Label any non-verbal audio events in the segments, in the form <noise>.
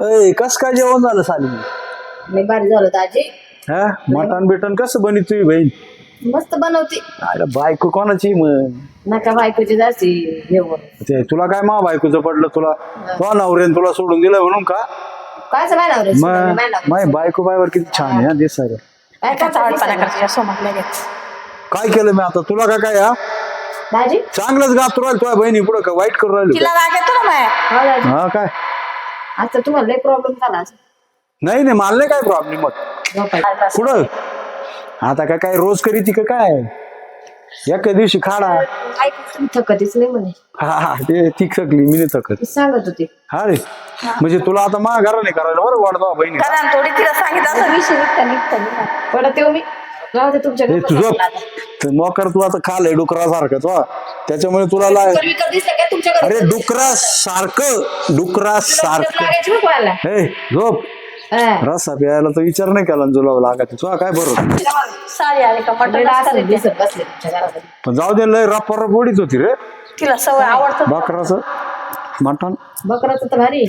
अय कस काय जेवण झालं साली? लय भारी झालं दाजी हा? मटण बिटन कसं बनी तुझी बहीण? मस्त बनवते. अरे बायको कोणाची मग? नका बायकोची जायची जेवण. ते तुला काय मा बायकोचं पडलं? तुला तो नवऱ्याने तुला सोडून दिलं म्हणून का? मायनावर मग माय बायको बायवर किती छान आहे हा दिसायला. काय काय केलं मी आता? तुला का काय हा? दाजी? चांगलंच गात राहिलं तुझ्या बहिणी पुढं का? वाईट करू राहिली तिला राग येतो ना माया हो हा काय? आता तुम्हाला लय प्रॉब्लेम झाला असेल. नाही नाही मला नाही काय प्रॉब्लेम मग झोपायला. पुढं आता काय काय रोज करी ती का काय? एका दिवशी खाडा. काय तुम्ही थकतीच नाही म्हणे. हा हा ते ती थकली मी नाही थकत. ती सांगत होती. हा रे. म्हणजे तुला आता मा घरा नाही करायला बरं वाटतो बहिणी. कारण थोडी तिला सांगितलं असं. विषय निघता निघता निघता. परत येऊ मी. दे तुमच्या हे तुझं मोकर तू आता खाल डुकरासारखं तो. त्याच्यामुळे तुला लाय अरे डुकरा सारखं डुकरा सारखं हे झोप. रस्सा प्यायला तर विचार नाही केला जुलाब लागायचं तुला काय बरोबर साडी आली का मटण लय असतं असं रे ते. दिसत बसले तुमच्या पण जाऊ दे लय रप्पा रप उडीत होती रे. तिला सवय आवडतं. बकराचं? मटण? बकराचं तर भारी.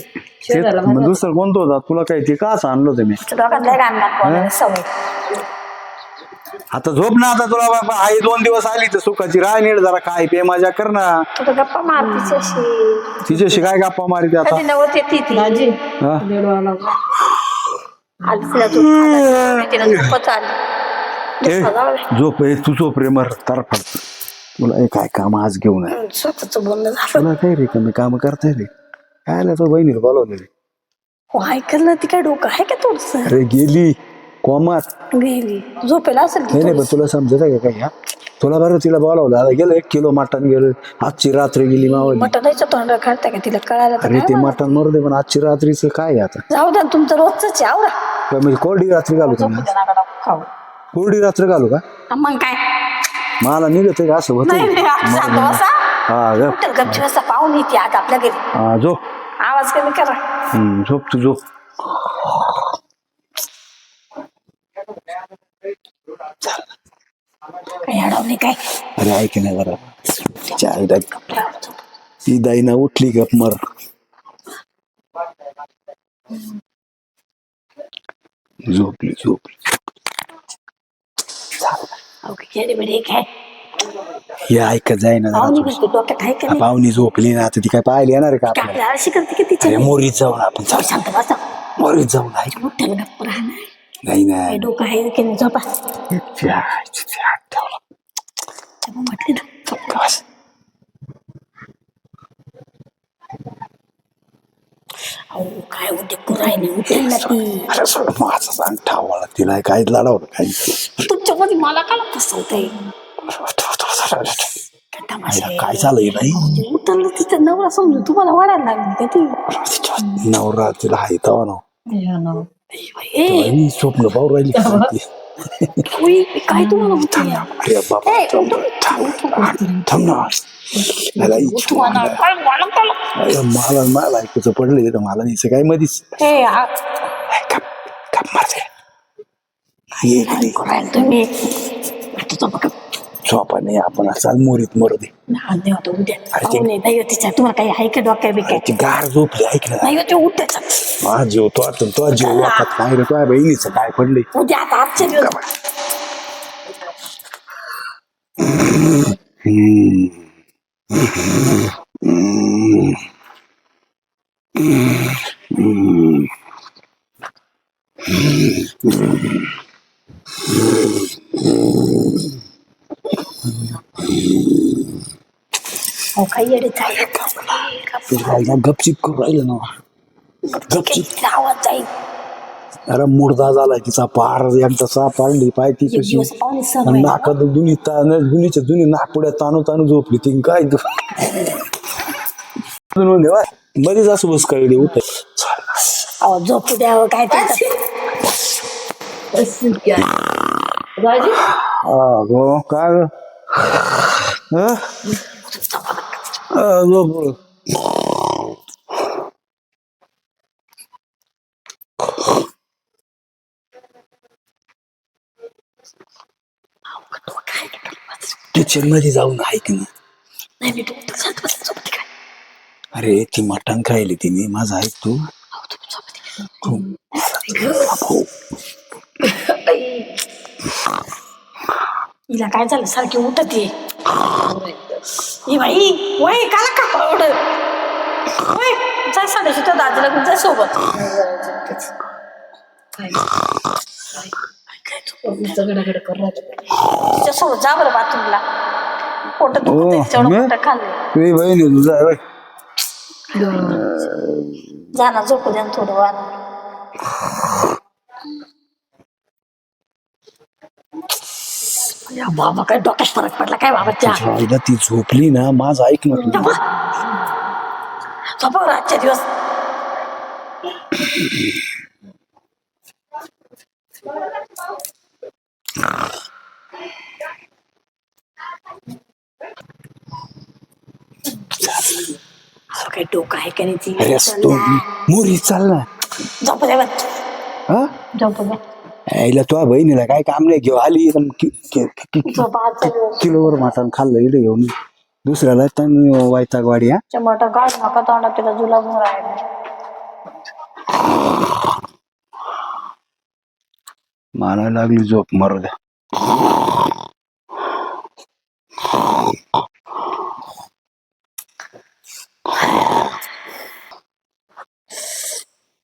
ते मग. दुसरं कोणतं होता? तुला काय ते का असं आणलं होतं मी? डोक्यात लय घाण सवय. आता झोप ना आता तुला बाबा आई दोन दिवस आली तर सुखाची राय नीट जरा काय पे मजा कर ना. तू तर गप्पा मार तिच्याशी. तिच्याशी काय गप्पा मारित आता? कधी ती? दाजी हा? तिला झोप खायला. तिला झोपच आली. ए, जाऊ दे. झोप ए तू झोप रे मर तरफड तुला ए, काय काम आज घेऊन आहे? स्वतःच बोलणं झालं. तुला काय रे कमी काम करताय रे? काय आलं तो बहिणीला बोलवलं रे? हो ऐकलं ती काय डोकं आहे का थोडस अरे गेली. कोमात गेली. झोपेला असेल नाही पण तुला समजत आहे का काही हा? तुला बरं तिला बोलावलं. आता गेलं एक किलो मटण गेलं. आजची रात्र गेली मावली. मटणाच्या तोंड काढता का तिला? कळायला तर अरे काय ते मला? मटण मरू दे पण आजची रात्रीचं काय आहे आता? जाऊ द्या ना, तुमचं रोजच आवडा काय म्हणजे कोरडी रात्री घालू का मी? खाऊ कोरडी रात्र घालू का? मग काय? मला निघत का असं होत नाही नाही हा ग कुठं पाहून येते आपल्या घरी? हा झोप. आवाज कमी करा. झोप तू झोप. काय अरे ऐक नाही तिच्या आईला ती दाईना उठली गप मर. झोपली झोपली. खेळे बिडे काय? हे ऐकत जाय ना पाहुणी जरा बिलते डोक्यात आहे का नाही? पाहुणी झोपली ना आता ती काय पाहिली येणार आहे का काय आपल्याला? आपल्या आळशी करते की तिच्या अरे मोरीत जाऊन आपण चाल. शांत बसा. मोरीत जाऊन ऐक. गप्प राहणार. नाही नाही. डोकं आहे की नाही? झोपा. आईची हात. तेव्हा म्हटली ना. बस. अहो काय उद्या पुरायने उठेल ना ती. अरे सोड माझा सांग ठावाला तिला काय तुमच्यामध्ये मला काय फसवतंय. काय तमाशा आईला आहे? काय झालंय नाही ती तिचा नवरा समजून तुम्हाला वाढायला लागली का ती? नवरा तिला हाय तवा ना. ए स्वप्न पाहू राहिली ती. उई, काय तुम्हाला होतं या? अरे बाबा ए, थांब थांब थांब ना मला इच्छा? अरे मला मला ऐकूचं पडलं तिथं मला नाही काय मधीच आ- कप कप मारते ये तुम्ही आता तो बघा झोपा नाही आपण चाल मोरीत मरू दे नाही होतं उद्या. अरे ते- पाहुणे नाही होती तिच्या तुम्हाला काही आहे का डोक्या बिक्या ती गार झोपली ऐक ना. नाही होते उद्याचा हा जीव तो आता तो जीव वाटत नाही रे तुझ्या बहिणीचं काय पडले उद्या आता आजच्या दिवस. काही गपचिप करू राहिलं ना गपचिप आवाज जाईल अरे मुर्दा झालाय तिचा पार एकदा सापडली पाय ती कशी. नाका दुनी तान दुनीच्या दुनी नाकपुड्या तानू तानू झोपली ती काय तू देवा मध्येच असं बस कळली उठ झोपू द्यावं काय काय ग? हं? अं, झोप. किचनमध्ये जाऊन ऐक ना नाही मी झोपते काय अरे ती मटण खायली तिने माझं ऐक तू अहो तुम्ही झोपते हिला काय झालं? सारखी उठत ये. ही बाई वय काला का एवढं वय जाय साडेशी तर दादीला जाय सोबत. जा बरं बाथरूमला. खाल्लं. बहीण तुझा. जा ना झोपू द्या ना थोडं वार. या बाबा काय डोक्यात फरक पडला काय बाबा आईला ती झोपली ना माझं ऐक ना. तू झोपा झोपा आजच्या दिवस. असं काही डोकं आहे का नाही? ती अरे तो मोरी चाल ना झोपू द्या बरं. हा? झोपू द्या आईला तुझ्या बहिणीला काय काम नाही घेऊ आली एकदम कि- कि- किलोवर मटण खाल्लं इकडे घेऊन. दुसऱ्याला तर वायतागवाडी हा. टमाटर काढ नका तोंडात तिला जुलाब राहिला. मला लागली झोप मरू द्या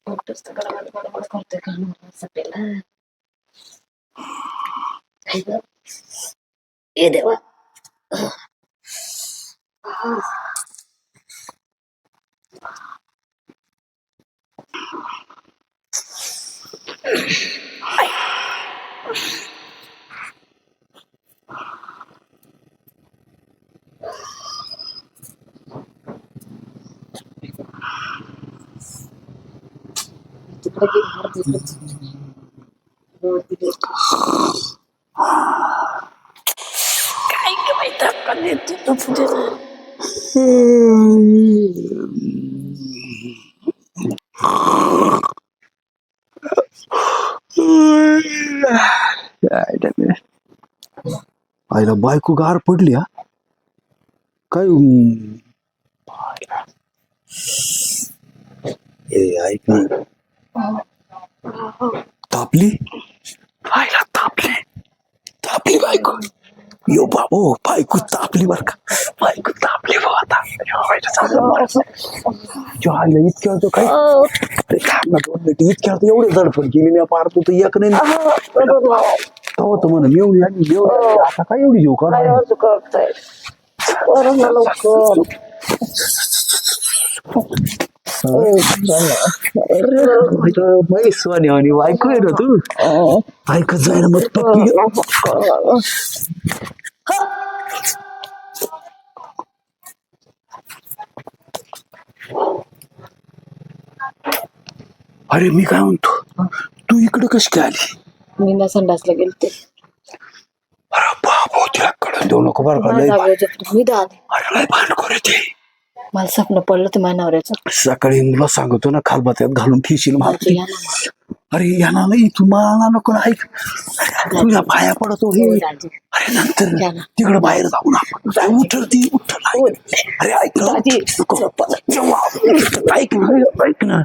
नुसतं गडागड गडागड करतोय का नवरा सपेला. काय गं? ए देवा तिकडे गेली वरती इकडे. वरती गेली. काय ग बाई धक्का देते झोपू दे ना. आईला बायको गार पडली हा? काय ए ऐक ना. तापली? आईला तापली. तापली बायको. यो बाबो बायको तापली बर का? बायको तापली बा आता. यो, आईला. यो, इतक्या होतो काय? अरे थांब ना दोन मिनिटं इतक्या होतं एवढी धडपड केली मी पार तू तर एक नाही तेव्हा तर म्हणा मेवणी आणि मेवणी आता काय एवढी जेव का <laughs> सोनी आणि ऐकू आहे ना तू ऐकत जायला मग पप्पी अरे मी काय म्हणतो तू इकडे कशी काय आली मी ना संडासला गेलते अरे बाबो तिला कळून देऊ नको बरं का लय. मी दाद अरे लय ते मला स्वप्न पडलं ते माझ्या नवऱ्याचं सकाळी मुलं सांगतो ना खालबात्यात घालून ठेशील या ना. अरे येणार नाही तू मला नको ना ऐक तुझ्या पाया पडतो हे दाजी. अरे नंतर या ना. तिकडे बाहेर जाऊ ना आपण जाऊ उठल ती उठल अरे ऐक ना दाजी. नको. जेव्हा- ऐक ना ऐक ना